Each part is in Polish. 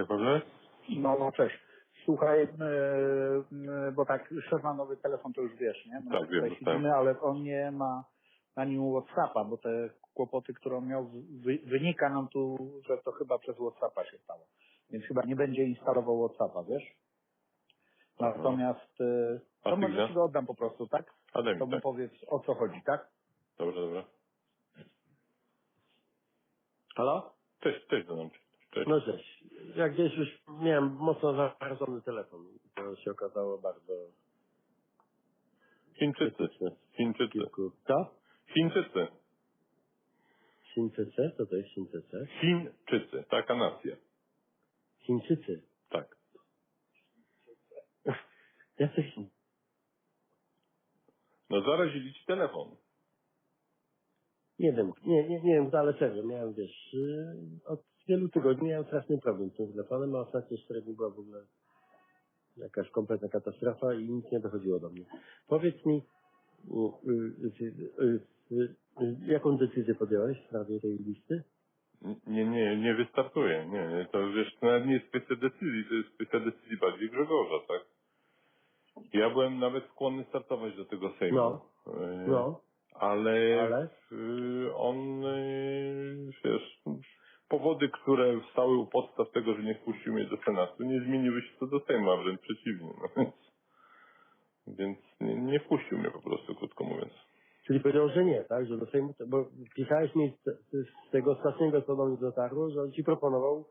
Tak Pawle? No, no cześć. Słuchaj, e, bo tak, szef ma nowy telefon, to już wiesz, nie? My Tak, wiem, siedzimy, ale on nie ma na nim Whatsappa, bo te kłopoty, które on miał, wy, wynika nam tu, że to chyba przez Whatsappa się stało. Więc chyba nie będzie instalował Whatsappa, wiesz? Natomiast, A to może ci go oddam po prostu, tak? To mu tak. powiedz, o co chodzi, tak? Dobra, dobra. Halo? Cześć, cześć do nam. Cześć. No cześć. Ja gdzieś już miałem mocno zaparzony telefon. To się okazało bardzo Chińczycy. Chińczycy. Kilku. Co? Chińczycy. Chińczycy? Co to jest Chińczycy? Chińczycy. Taka nacja. Chińczycy. Tak. Jesteś... No zarazili ci telefon. Nie wiem, nie, nie, nie wiem, ale serio, miałem, wiesz, yy, wielu tygodni miałem straszny problem z tym telefonem, a ostatnie 4 dni była w ogóle jakaś kompletna katastrofa i nic nie dochodziło do mnie. Powiedz mi, jaką decyzję podjąłeś w sprawie tej listy? Nie, nie, nie wystartuje. Nie, to wiesz, to nawet nie jest kwestia decyzji, to jest kwestia decyzji bardziej Grzegorza, tak? Ja byłem nawet skłonny startować do tego Sejmu. No. E, No, Ale, Ale? on, y, wiesz, powody, które stały u podstaw tego, że nie wpuścił mnie do Senatu, nie zmieniły się co do Sejmu, a wręcz przeciwnie. No więc, więc nie, nie wpuścił mnie po prostu, krótko mówiąc. czyli powiedział, że nie, tak, że do Sejmu, bo pisałeś mi z, z tego ostatniego, co do mnie dotarło, że on ci proponował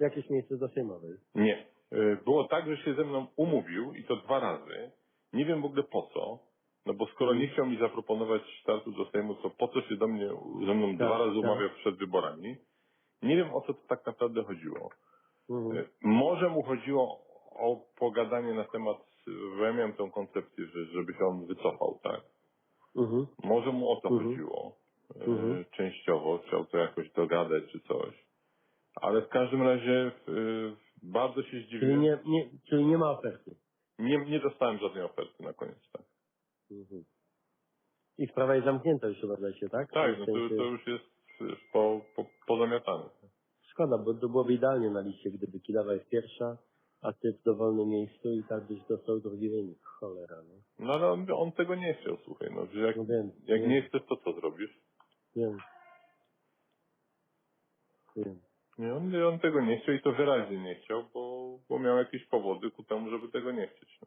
jakieś miejsce do Sejmowej. Nie. Y, Było tak, że się ze mną umówił i to dwa razy. Nie wiem w ogóle po co. No bo skoro nie chciał mi zaproponować startu do Sejmu, to po co się do mnie, ze mną Tak, dwa razy tak. umawiał przed wyborami? Nie wiem o co to tak naprawdę chodziło. Mhm. Y, Może mu chodziło o pogadanie na temat, bo ja miałem tą koncepcję, że żeby się on wycofał, tak? Mhm. Może mu o to Mhm. chodziło. y, Mhm. Częściowo, chciał to jakoś dogadać czy coś. Ale w każdym razie y, bardzo się Czyli zdziwiłem. nie, nie, czyli nie ma oferty. Nie, nie dostałem żadnej oferty na koniec, tak. Mhm. I sprawa jest zamknięta już chyba się, tak? Tak, W no to, to już jest wiesz, po, po, pozamiatane. Szkoda, bo to byłoby idealnie na liście, gdyby Kilawa jest pierwsza, a ty w dowolnym miejscu i tak byś dostał drugi wynik. Cholera, no. No ale on, on tego nie chciał, słuchaj, no, że jak, No wiem, jak wiem. nie chcesz, to co zrobisz? Wiem. Wiem. Nie, on, on tego nie chciał i to wyraźnie nie chciał, bo, bo miał jakieś powody ku temu, żeby tego nie chcieć. No.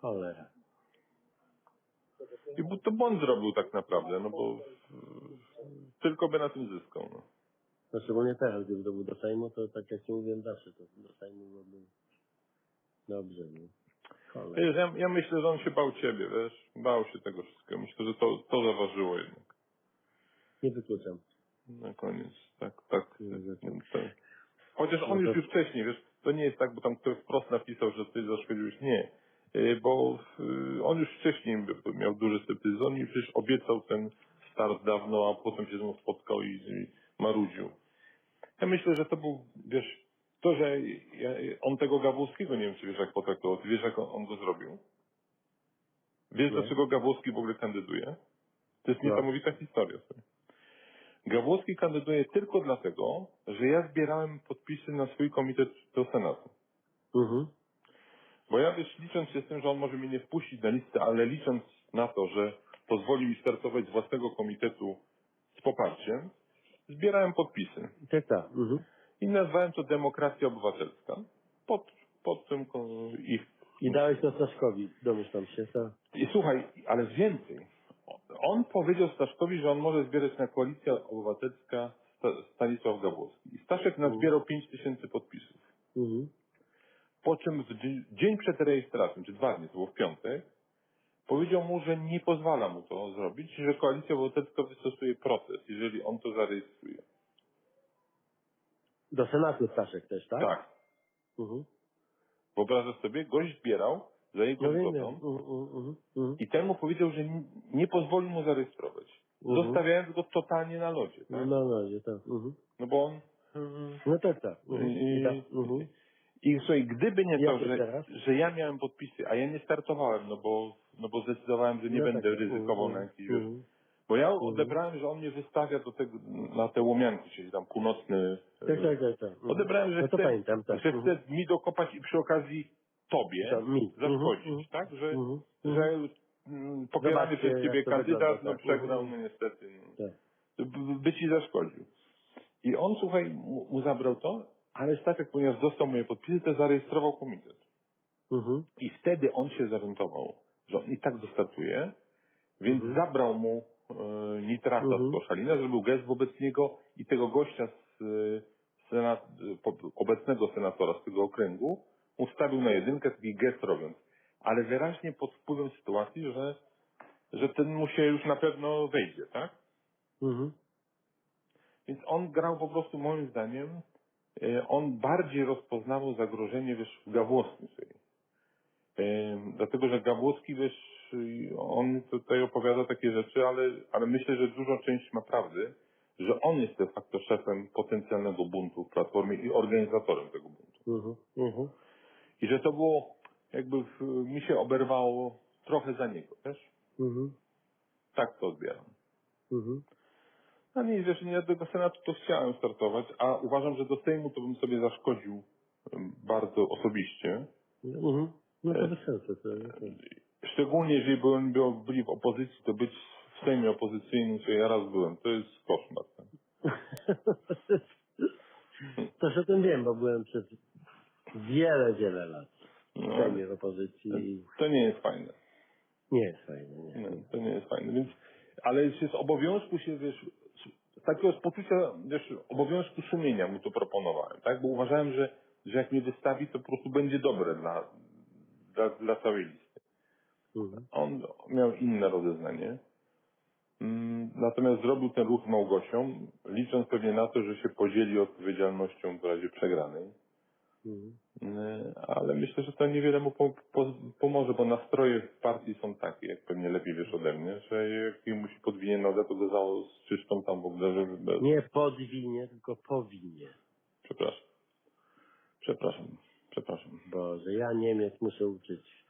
Cholera. I to błąd zrobił tak naprawdę, no bo y, tylko by na tym zyskał. No. No szczególnie teraz, gdyby to był do Sejmu, to tak jak ci mówiłem zawsze, to do Sejmu byłoby dobrze, no. Wiesz, ja, ja myślę, że on się bał ciebie, wiesz, bał się tego wszystkiego. Myślę, że to, to zaważyło jednak. Nie wykluczam. Na koniec, tak, tak. Tak. Chociaż on No to- już już wcześniej, wiesz, to nie jest tak, bo tam ktoś wprost napisał, że ty zaszkodziłeś. Nie. Y, Bo y, on już wcześniej miał duży sceptycyzm. Mi przecież obiecał ten start dawno, a potem się ze mną spotkał i, i marudził. Ja myślę, że to był, wiesz, to, że on tego Gawłowskiego, nie wiem, czy wiesz, jak potraktował. Ty wiesz, jak on, on go zrobił? Wiesz, Nie. dlaczego Gawłowski w ogóle kandyduje? To jest No. niesamowita historia. Sobie. Gawłowski kandyduje tylko dlatego, że ja zbierałem podpisy na swój komitet do Senatu. Mhm. Bo ja wiesz, licząc się z tym, że on może mnie nie wpuścić na listę, ale licząc na to, że pozwoli mi startować z własnego komitetu z poparciem, zbierałem podpisy. Tak, tak. Mhm. I nazwałem to demokracja obywatelska. Pod, pod tym ich. I dałeś to Staszkowi, domyślam się, to... I słuchaj, ale więcej. On powiedział Staszkowi, że on może zbierać na koalicja obywatelska Sta- Stanisław Gawłowski. I Staszek nazbierał 5 tysięcy podpisów. Mhm. Po czym w dzie- dzień przed rejestracją, czy dwa dni, to było w piątek, powiedział mu, że nie pozwala mu to zrobić, że koalicja obywatelska wystosuje proces, jeżeli on to zarejestruje. Do Senatu Staszek też, tak? Tak. Mhm. Wyobrażasz sobie, gość zbierał za jego No zgodą Mhm, mhm, mhm, i temu powiedział, że nie, pozwoli mu zarejestrować. Mhm. Zostawiając go totalnie na lodzie. No Tak? na razie, tak. Mhm. No bo on... No tak, tak. I, I tak. I słuchaj, gdyby nie to, że, że ja miałem podpisy, a ja nie startowałem, no bo, no bo zdecydowałem, że nie No będę tak. ryzykował Mhm. na jakiś, Mhm. Bo ja Mhm. odebrałem, że on mnie wystawia do tego, na te łomianki, czyli tam północny. Tak, tak, tak. tak. Mhm. Odebrałem, że No chce, pamiętam, tak. że Mhm. chce mi dokopać i przy okazji tobie To mi. zaszkodzić, Mhm, tak? Że, Mhm. że mm, popierany przez ciebie kandydat, no tak. przegrał, Mhm. no niestety. No. Tak. by, ci zaszkodził. I on, słuchaj, mu zabrał to, ale Staszek, ponieważ dostał moje podpisy, to zarejestrował komitet. Mhm. I wtedy on się zorientował, że on i tak dostatuje, więc Mhm. zabrał mu e, nitrata Mhm. z koszalina, zrobił gest wobec niego i tego gościa z e, senat, po, obecnego senatora z tego okręgu ustawił na jedynkę, taki gest robiąc. Ale wyraźnie pod wpływem sytuacji, że, że ten mu się już na pewno wejdzie, tak? Mhm. Więc on grał po prostu moim zdaniem, on bardziej rozpoznawał zagrożenie, wiesz, w Gawłowskim sobie. E, Dlatego, że Gawłowski, wiesz, on tutaj opowiada takie rzeczy, ale, ale myślę, że dużą część ma prawdy, że on jest de facto szefem potencjalnego buntu w Platformie i organizatorem tego buntu. Mhm. I że to było, jakby w, mi się oberwało trochę za niego, wiesz? Mhm. Tak to odbieram. Mhm. No nie, wiesz, nie do tego Senatu to chciałem startować, a uważam, że do Sejmu to bym sobie zaszkodził bardzo osobiście. Mhm. No to bez sensu. To, to. Szczególnie jeżeli byłem, był- byli w opozycji, to być w Sejmie opozycyjnym, co ja raz byłem, to jest koszmar. tak? Też o tym wiem, bo byłem przez wiele, wiele lat w No, Sejmie w opozycji to nie jest fajne. nie jest fajne. Nie. Nie, to nie jest fajne. Więc, ale z obowiązku się, wiesz, takiego poczucia, wiesz, obowiązku sumienia mu to proponowałem, tak? Bo uważałem, że, że jak mnie wystawi, to po prostu będzie dobre dla, dla, dla całej listy. Mhm. On miał inne rozeznanie. Mm, Natomiast zrobił ten ruch Małgosią, licząc pewnie na to, że się podzieli odpowiedzialnością w razie przegranej. Mhm. Ale myślę, że to niewiele mu po, po, pomoże, bo nastroje w partii są takie, jak pewnie lepiej wiesz ode mnie, że jak musi podwinie nogę, to go za czyszczą tam w ogóle, żeby bez... Nie podwinie, tylko powinie. Przepraszam. Przepraszam. Przepraszam. Boże, ja Niemiec muszę uczyć.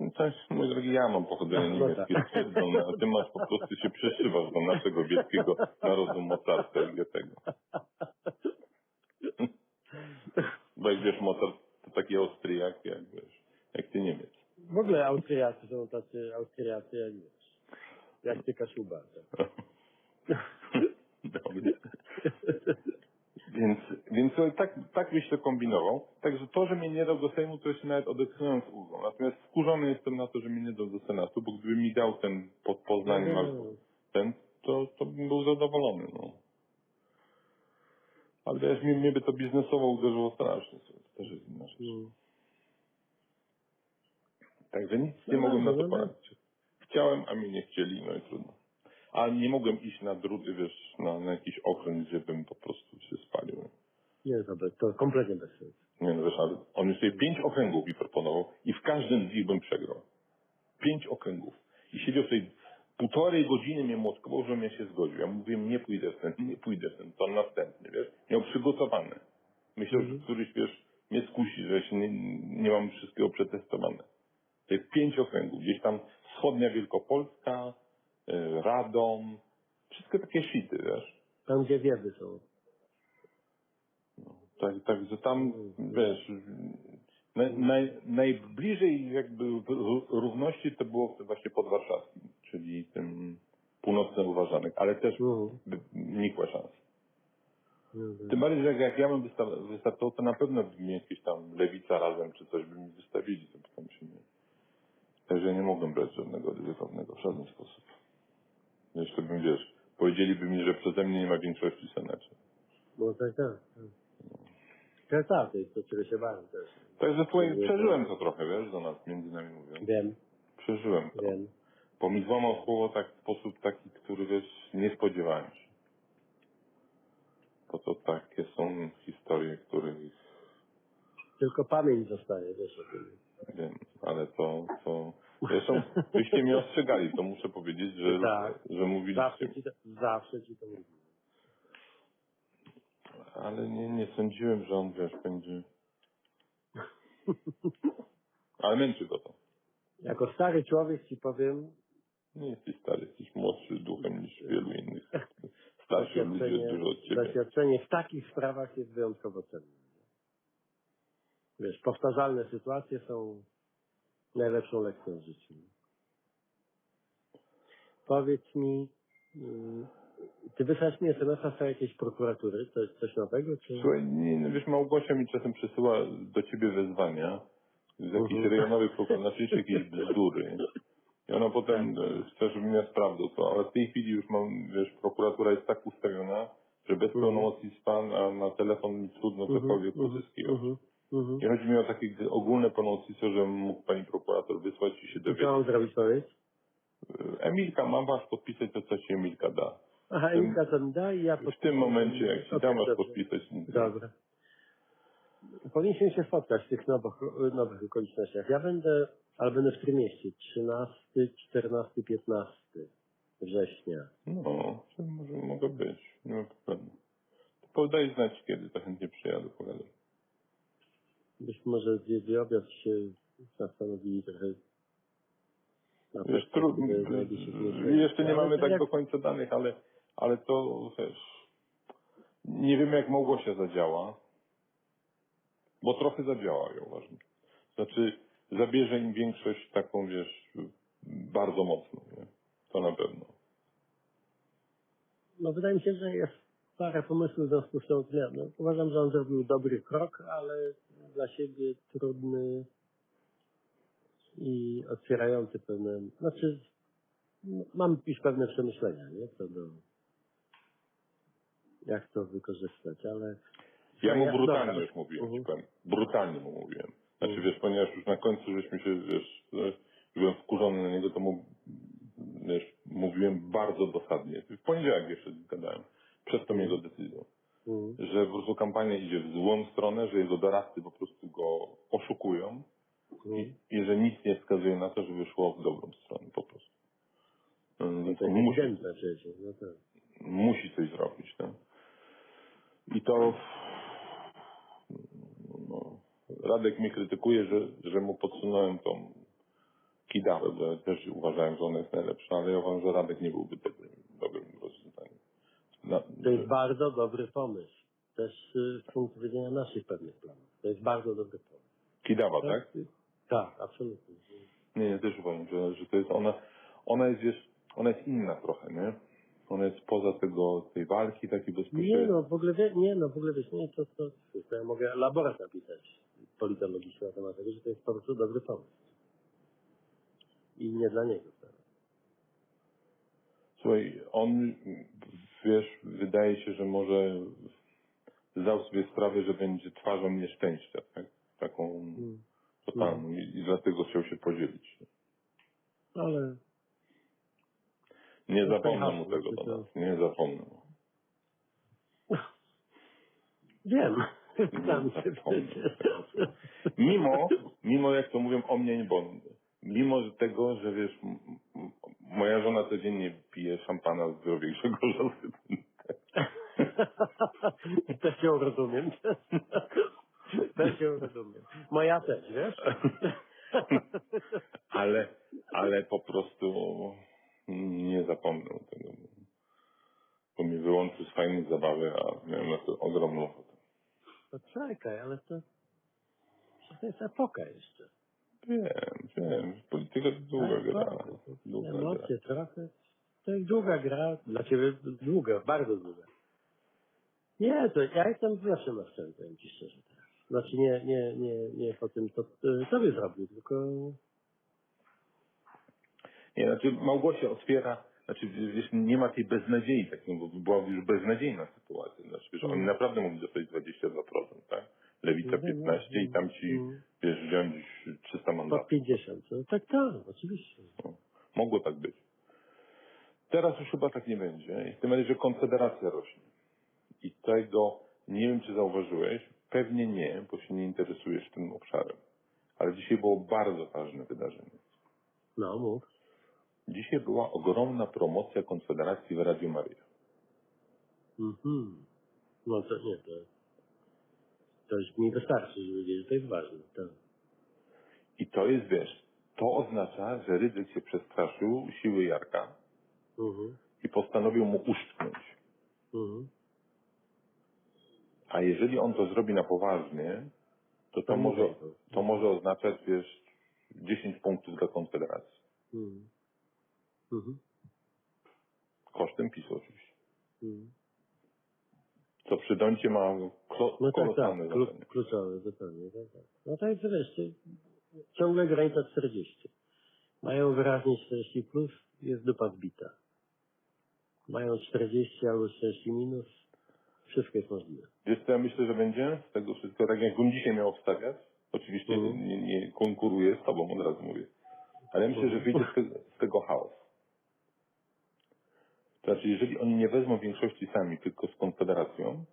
No To jest, mój drogi, ja mam pochodzenie No niemieckie, tak. twierdzą, a ty masz po prostu się przyszywasz do naszego wielkiego narodu Mozarta i. Bo jak wiesz, Mozart to taki Austriak, jak wiesz, jak ty Niemiec. W ogóle Austriacy są tacy Austriacy jak wiesz. Jak ty Kaszuba. Tak. Dobrze. Więc, więc tak, tak byś to kombinował. Także to, że mnie nie dał do Sejmu, to jeszcze nawet odetchnąłem z ulgą. Natomiast wkurzony jestem na to, że mnie nie dał do Senatu, bo gdyby mi dał ten pod Poznaniem albo ten, to, to bym był zadowolony, no. Ale wiesz, mnie, mnie by to biznesowo uderzyło strasznie, to też jest inna rzecz. Mm. Także nic nie No mogłem na dobrze, to no poradzić. Chciałem, a mnie nie chcieli, no i trudno. A nie mogłem iść na druty, wiesz, na, na jakiś okręt, gdzie bym po prostu się spalił. Nie, to, bez, to kompletnie bez sensu. Nie no wiesz, ale on już sobie pięć okręgów mi proponował i w każdym z nich bym przegrał. Pięć okręgów. I siedział sobie półtorej godziny mnie młotkował, żebym ja się zgodził. Ja mówiłem, nie pójdę w ten, nie pójdę w ten, to następny, wiesz. Miał przygotowane. Myślał, Mhm. że któryś, wiesz, mnie skusi, że się nie, nie mam wszystkiego przetestowane. To jest pięć okręgów. Gdzieś tam wschodnia Wielkopolska, y, Radom, wszystko takie shity, wiesz. Tam, gdzie wiewy są. Tak, także tam, wiesz, naj, naj, najbliżej jakby ró- równości to było właśnie pod Warszawskim, czyli tym północnym uważanek, ale też Mhm. by- nikłe szanse. Mhm. Tym bardziej, że jak ja bym wysta- wystartował, to na pewno by mi jakieś tam lewica razem czy coś by mi wystawili, to by tam się nie... Także nie mogłem brać żadnego ryzykownego w żaden sposób. Jeszcze bym, wiesz, powiedzieliby mi, że przeze mnie nie ma większości w Senacie. No tak, tak. tak. Tak, tak, to jest to, czego się bałem też. Także słuchaj, przeżyłem to trochę, wiesz, do nas, między nami mówiąc. Wiem, Przeżyłem to. wiem. Bo mi złamał słowo tak w sposób taki, który wiesz, nie spodziewałem się. Bo to takie są historie, których Tylko pamięć zostaje, wiesz o tym. wiem, ale to, to zresztą byście mnie ostrzegali, to muszę powiedzieć, że, Tak. że mówiliście, Zawsze ci to, zawsze ci to mówię. ale nie, nie sądziłem, że on wiesz, będzie. Ale męczy go to. Jako stary człowiek ci powiem, Nie jesteś stary, jesteś młodszy duchem niż wielu innych. Starsi ludzie Doświadczenie, dużo od ciebie. doświadczenie w takich sprawach jest wyjątkowo cenne. Wiesz, powtarzalne sytuacje są najlepszą lekcją w życiu. Powiedz mi, mm, ty wysłałeś mi SMS-a z jakiejś prokuratury, to jest coś nowego, czy... Słuchaj, nie, no wiesz, Małgosia mi czasem przesyła do ciebie wezwania z jakichś Mhm. rejonowych prokuratur, znaczy jakieś bzdury. I ona potem e, chce, żebym ja sprawdzał to, ale w tej chwili już mam, wiesz, prokuratura jest tak ustawiona, że bez Mhm. pełnomocnictwa na, na telefon mi trudno cokolwiek uzyskiwać. mhm, mhm. I chodzi mi o takie ogólne pełnomocnictwo, że mógł pani prokurator wysłać i się I co mam dowiedzieć. zrobić, powiedz? Emilka, mam was podpisać to, co ci Emilka da. Aha, tym- Emilka to mi da i ja... W tym momencie, jak ci Okej, dam dobrze. podpisać, Dobra. Powinniśmy się spotkać w tych nowych, nowych okolicznościach. Ja będę, ale będę w Trójmieście, 13, 14, 15 września. No, może mogę być. Nie ma problemu. To podaj znać kiedy, to chętnie przyjadę, pogadam. Być może zjedli obiad się zastanowili trochę na Wiesz, trudno. Jeszcze nie mamy tak jak- do końca danych, ale, ale to wiesz. Nie wiemy jak Małgosia zadziała. Bo trochę zadziała, ja uważam. Znaczy, zabierze im większość taką, wiesz, bardzo mocną, nie? To na pewno. No wydaje mi się, że jest parę pomysłów w związku z tą zmianą. Uważam, że on zrobił dobry krok, ale dla siebie trudny i otwierający pewne, znaczy mam już pewne przemyślenia, nie, co do jak to wykorzystać, ale Ja mu brutalnie już mówiłem, ci powiem. Brutalnie mu mówiłem. Znaczy Mhm. wiesz, ponieważ już na końcu żeśmy się, wiesz, byłem wkurzony na niego, to mu, wiesz, mówiłem bardzo dosadnie. W poniedziałek jeszcze gadałem, przed tą jego decyzją, mm, że po prostu kampania idzie w złą stronę, że jego doradcy po prostu go oszukują mm, i, i że nic nie wskazuje na to, żeby szło w dobrą stronę po prostu. No to musi, no tak. musi coś zrobić, tak? I to Radek mnie krytykuje, że, że mu podsunąłem tą kidawę, bo też uważałem, że ona jest najlepsza, ale ja uważam, że Radek nie byłby dobrym, dobrym rozwiązaniem. Na, To jest bardzo dobry pomysł. Też y, z punktu widzenia naszych pewnych planów. To jest bardzo dobry pomysł. Kidawa, tak? Tak, absolutnie. Nie, ja też uważam, że, że to jest ona, ona jest, wiesz, ona jest inna trochę, nie? Ona jest poza tego, tej walki takiej Nie bezpośredniej. no, w ogóle wie, nie no, w ogóle wiesz, nie, to, to, to ja mogę laborat napisać politologiczny na temat tego, że to jest po prostu dobry pomysł. I nie dla niego. Słuchaj, on, wiesz, wydaje się, że może zdał sobie sprawę, że będzie twarzą nieszczęścia, tak? Taką Mm. totalną i, i dlatego chciał się podzielić. Ale Nie zapomnę mu tego to- nie zapomnę wiem. Znam się przecież. Mimo, mimo jak to mówią o mnie nie. Mimo że tego, że wiesz, m- m- moja żona codziennie pije szampana z zdrowiejszego rozsądku. Też ją rozumiem. Też ją rozumiem. Moja też, wiesz? ale, ale po prostu nie zapomnę tego. Bo mnie wyłączył z fajnej zabawy, a miałem na to ogromną To czekaj, ale to... To jest epoka jeszcze. Wiem, wiem, polityka to długa Tak, gra. tak. Długa gra. Emocje trochę. To jest długa gra. Dla ciebie długa, bardzo długa. Nie, to ja jestem zawsze scenie, powiem ci szczerze teraz. Znaczy nie, nie, nie, nie po tym, co e, tobie zrobił, tylko Nie, znaczy Małgosia otwiera, znaczy wiesz, nie ma tej beznadziei, tak, no, bo była już beznadziejna sytuacja. Znaczy, wiesz, oni Mm. naprawdę mogli dostać 22%, tak? Lewica No wiem, 15 wiem. i tam ci, Mm. wiesz, wziąć 300 po mandatów. 50. No, tak, tak, oczywiście. No, mogło tak być. Teraz już chyba tak nie będzie. I w tym razie, że Konfederacja rośnie. I tego, nie wiem czy zauważyłeś, pewnie nie, bo się nie interesujesz tym obszarem. Ale dzisiaj było bardzo ważne wydarzenie. No, mów. Dzisiaj była ogromna promocja Konfederacji w Radiu Maria. Mhm. No to nie, to, to już mi wystarczy, żeby wiedzieć, że to jest ważne. Tak. I to jest, wiesz, To oznacza, że Rydzyk się przestraszył siły Jarka Mhm. i postanowił mu uszczknąć. Mhm. A jeżeli on to zrobi na poważnie, to to To może, to może oznaczać, wiesz, 10 punktów dla Konfederacji. Mhm. Mhm. Kosztem PiSu oczywiście. Mhm. Co przy Doncie ma klo- No tak, tak, kolosalne klu, znaczenie. kluczowe zupełnie. Tak, tak. No tak, wiesz, ciągle granica 40. Mają wyraźnie 40 plus, jest dupa zbita. Mają 40 albo 40 minus, wszystko jest możliwe. Wiesz co ja myślę, że będzie z tego wszystkiego, tak jakbym dzisiaj miał obstawiać? Oczywiście Mhm. nie, nie konkuruję z tobą, od razu mówię. Ale ja myślę, że wyjdzie z tego, z tego chaos. To znaczy, jeżeli oni nie wezmą większości sami, tylko z Konfederacją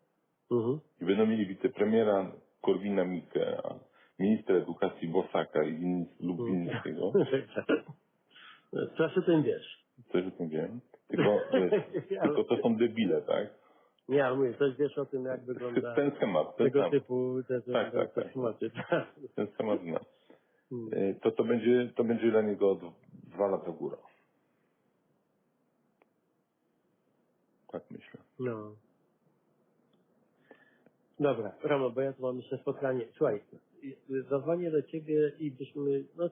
Mhm. i będą mieli wicepremiera Korwina Mikke, a ministra edukacji Bosaka i Win- lub Winnickiego, Coś o tym wiesz. coś o tym wiem, tylko, wiesz, tylko to są debile, tak? Nie, ale mówię, coś wiesz o tym, jak wygląda Ten schemat, ten tego sam, typu te, te, Tak, tak, tak. schematy. ten schemat znam. Hmm. E, to to będzie, to będzie dla niego dwa lata góra. Tak myślę. No. Dobra, Ramo, bo ja tu mam jeszcze spotkanie. Słuchaj, zadzwonię do ciebie i byśmy, no,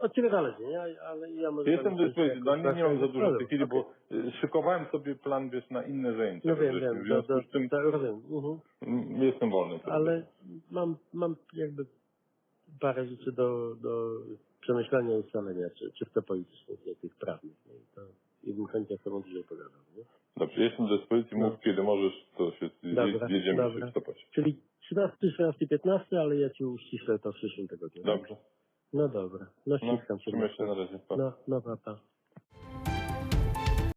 od ciebie zależy, nie? Ale ja może... Jestem tam dyspozycji, dla mnie nie mam za dużo w tej chwili, Okej. bo y, szykowałem sobie plan, wiesz, na inne zajęcia. No wiem, wiem, W do, związku do, z tym to rozumiem. Mhm. mm, jestem wolny. Ale mam, mam jakby parę rzeczy do, do przemyślenia i ustalenia, czy, czy w to politycznie, czy tych prawnych. No i to i bym chętnie z tobą dzisiaj pogadał, nie? Dobrze, jestem do dyspozycji, No. mów kiedy możesz, to się Dobra, zjedziemy się dobra. w stopacie. Czyli 13, 14, 15, ale ja ci uściślę to w przyszłym tygodniu. Dobrze. No dobra. No No, ściskam cię. trzymaj się na razie. Pa. No, no, pa, pa.